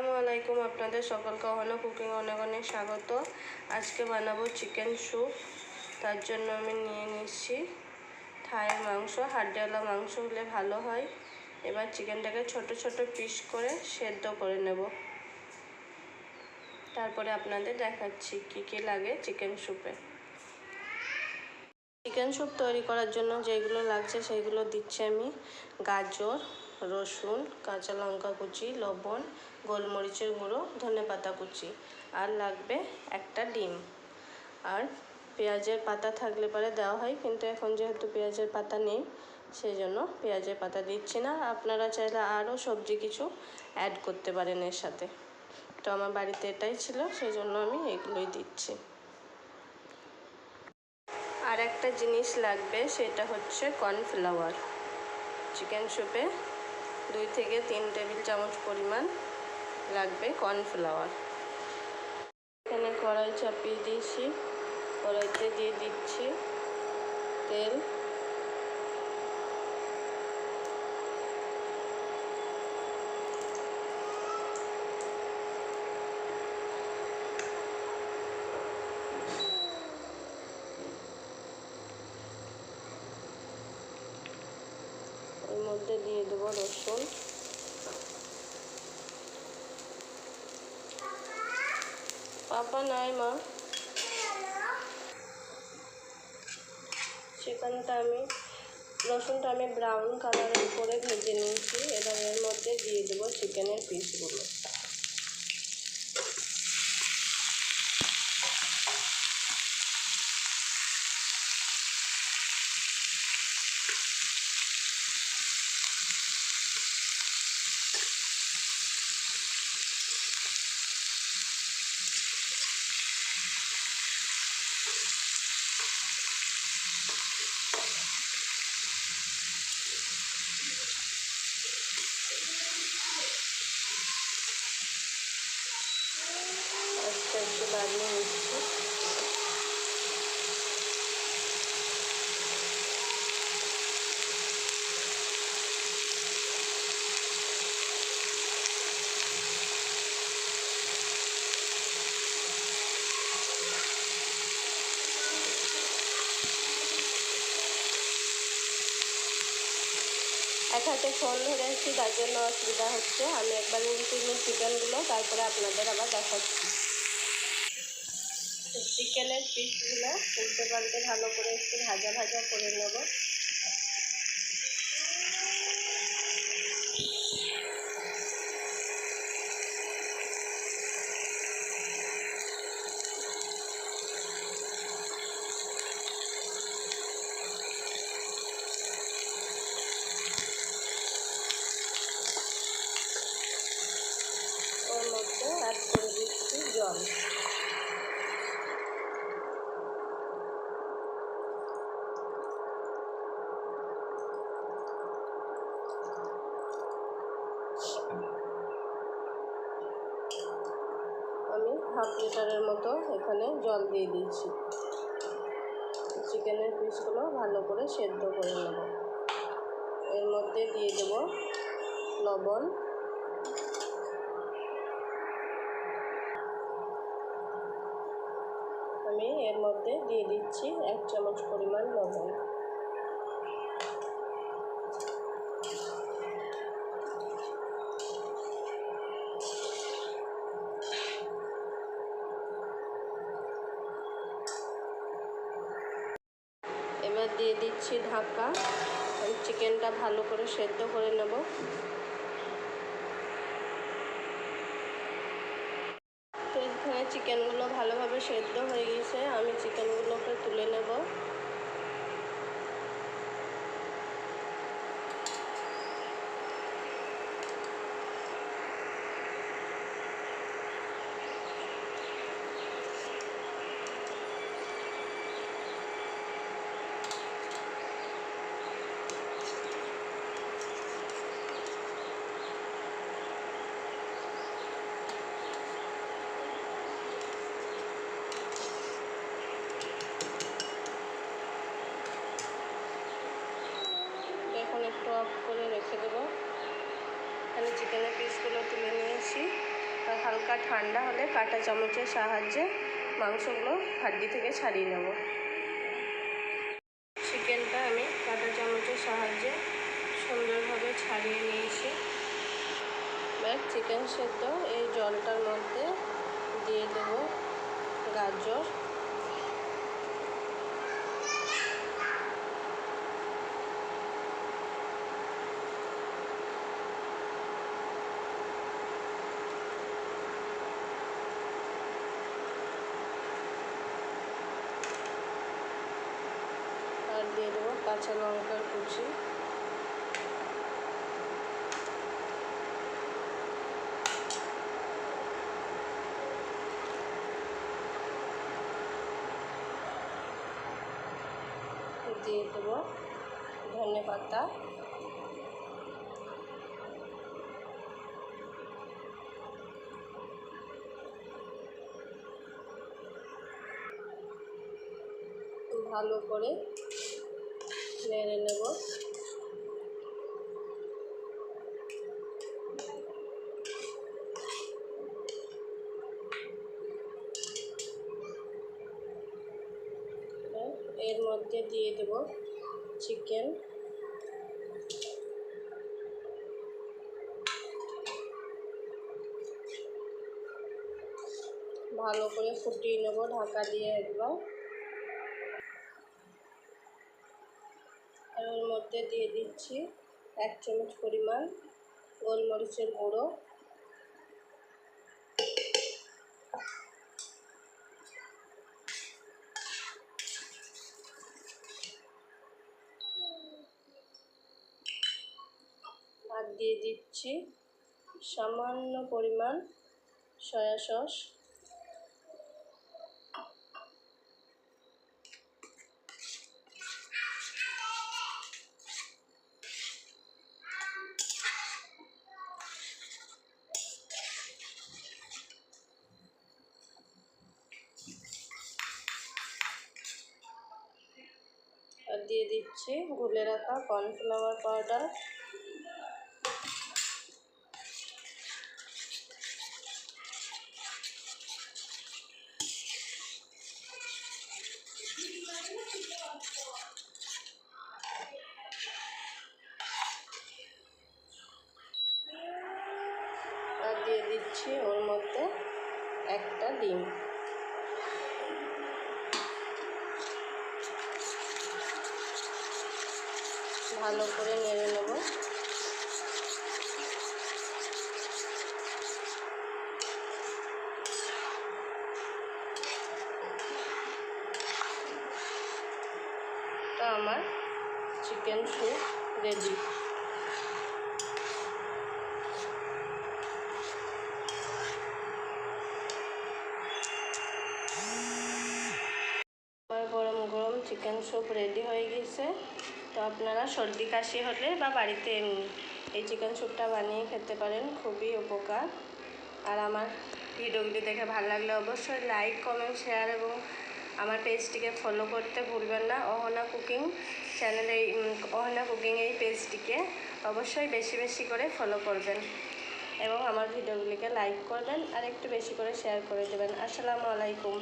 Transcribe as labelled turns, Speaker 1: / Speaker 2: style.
Speaker 1: আসসালামু আলাইকুম আপনাদের সকলকে হলো কুকিং অনেক অনেক স্বাগত। আজকে বানাবো চিকেন স্যুপ। তার জন্য আমি নিয়ে নিচ্ছি থায়ের মাংস, হাড্ডিওয়ালা মাংস হলে ভালো হয়। এবার চিকেনটাকে ছোট ছোট পিস করে সেদ্ধ করে নেব। তারপরে আপনাদের দেখাচ্ছি কি কি লাগে চিকেন স্যুপে। চিকেন স্যুপ তৈরি করার জন্য যেগুলো লাগছে সেগুলো দিচ্ছি আমি। গাজর রসুন, কাঁচা লঙ্কা কুচি, লবণ, গোলমরিচের গুঁড়ো, ধনে পাতা কুচি আর লাগবে একটা ডিম। আর পেঁয়াজের পাতা থাকলে পরে দেওয়া হয়, কিন্তু এখন যেহেতু পেঁয়াজের পাতা নেই সেই জন্য পেঁয়াজের পাতা দিচ্ছি না। আপনারা চাইলে আরও সবজি কিছু অ্যাড করতে পারেন এর সাথে। তো আমার বাড়িতে এটাই ছিল সেই জন্য আমি এগুলোই দিচ্ছি। আর একটা জিনিস লাগবে, সেটা হচ্ছে কর্নফ্লাওয়ার চিকেন স্যুপে দুই থেকে তিন টেবিল চামচ পরিমাণ লাগবে কর্নফ্লাওয়ার। এখানে কড়াই চাপিয়ে দিয়েছি। কড়াইতে দিয়ে দিচ্ছি তেল এর মধ্যে দিয়ে দেবো রসুন। পাপা নাই মা। চিকেনটা আমি, রসুনটা আমি ব্রাউন কালারের করে ভেজে নিয়েছি। এবার এর মধ্যে দিয়ে দেবো চিকেনের পিসগুলো আস্তে নিচ্ছি এক হাতে ফোন ধরে আসছি তার জন্য অসুবিধা হচ্ছে। আমি একবার উল্টে নিই চিকেনগুলো তারপরে আপনাদের আবার দেখাচ্ছি। চিকেনের পিসগুলো উল্টে পাল্টে ভালো করে একটু ভাজা ভাজা করে নেব ওর মধ্যে অ্যাড করে দিচ্ছি জল আমি হাফ লিটারের মতো এখানে জল দিয়ে দিচ্ছি চিকেনের পিসগুলো ভালো করে সেদ্ধ করে নেব। এর মধ্যে দিয়ে দেব লবণ। আমি এর মধ্যে দিয়ে দিচ্ছি এক চামচ পরিমাণ লবণ এবার দিয়ে দিচ্ছি ঢাকা। চিকেনটা ভালো করে সেদ্ধ করে নেব। তো এখানে চিকেনগুলো ভালোভাবে সেদ্ধ হয়ে গেছে। আমি চিকেনগুলোকে তুলে নেব একটু অফ করে রেখে দেবো এখানে চিকেনের পিসগুলো তুলে নিয়েছি হালকা ঠান্ডা হলে কাটা চামচের সাহায্যে মাংসগুলো হাড্ডি থেকে ছাড়িয়ে নেব। চিকেনটা আমি কাটা চামচের সাহায্যে সুন্দরভাবে ছাড়িয়ে নিয়েছি। এবার চিকেন সেদ্ধ। এই জলটার মধ্যে দিয়ে দেব গাজর আর দিয়ে দেবো কাঁচা লঙ্কার কুচি। দিয়ে দেবো ধনে পাতা। ভালো করে নেড়ে নেব। এর মধ্যে দিয়ে দেব চিকেন। ভালো করে ফুটিয়ে নেব ঢাকা দিয়ে একবার আর ওর মধ্যে দিয়ে দিচ্ছি এক চামচ পরিমাণ গোলমরিচের গুঁড়ো। আর দিয়ে দিচ্ছি সামান্য পরিমাণ সয়া সস। দিয়ে দিচ্ছি। গুলে রাখা কর্নফ্লাওয়ার পাউডার। দিয়ে দিচ্ছি ওর মধ্যে একটা ডিম। ভালো করে নেড়ে নেব। তো আমার chicken soup ready chicken soup ready হয়ে গেছে। তো আপনারা সর্দি, কাশি হলে বা বাড়িতে এই চিকেন স্যুপটা বানিয়ে খেতে পারেন, খুবই উপকার। আর আমার ভিডিওগুলি দেখে ভালো লাগলে অবশ্যই লাইক কমেন্ট শেয়ার এবং আমার পেজটিকে ফলো করতে ভুলবেন না। অহনা কুকিং চ্যানেলে অহনা কুকিং এই পেজটিকে অবশ্যই বেশি বেশি করে ফলো করবেন এবং আমার ভিডিওগুলিকে লাইক করবেন আর একটু বেশি করে শেয়ার করে দেবেন। আসসালামু আলাইকুম।